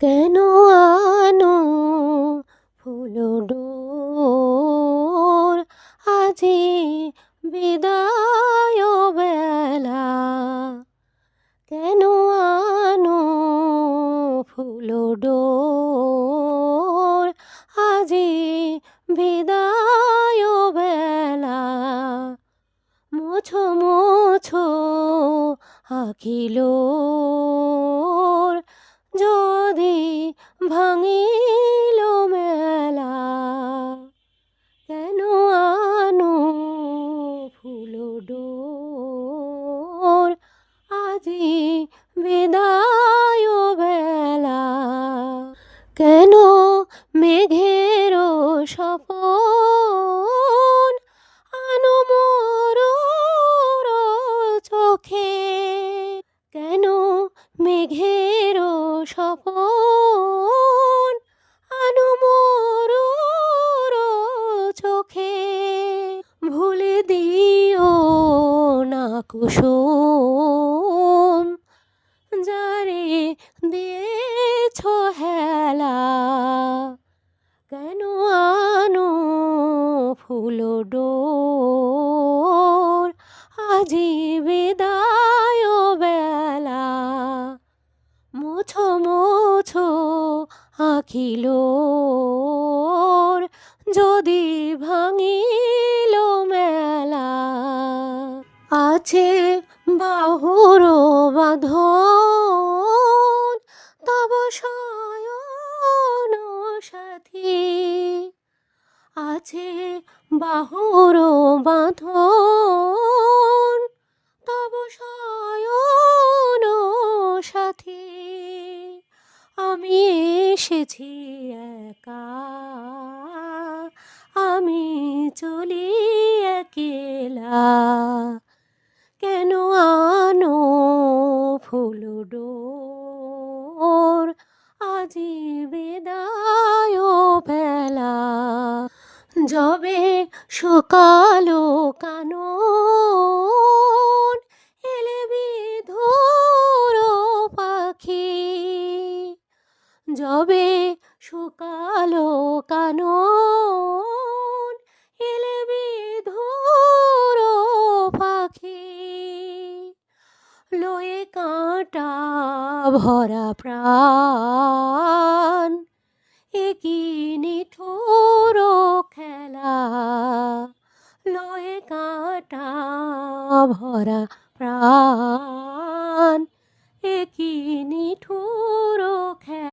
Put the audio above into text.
কেন আনো ফুলডোর আজি বিদায় বেলা। কেন আনো ফুলডোর আজি বিদায় বেলা। মোছো মোছো আখিলোর আজি বিদায় বেলা। কেন মেঘের সপন আনো মোর চোখে? কেন মেঘের সপন আনো মোর চোখে? ভুলে দিও না কুসুম। দিয়েছ হেলা। কেন আনো ফুল ডোর? আজি বিদায় বেলা। মোছো মোছো আখিলোর যদি ভাঙিল মেলা। আছে বাহুর বাঁধন সাথী। আছে বাহুর বাঁধন। তব শয়ন সাথী। আমি এসেছি একা। আমি চলি একেলা। কেন আনো ফুল যবে এলে বিধুর পাখি। যবে শুকালো কানন এলে বিধুর পাখি। লয়ে কাঁটা ভরা প্রাণ একই নিঠুর ভরা প্রাণ। একই নিঠুর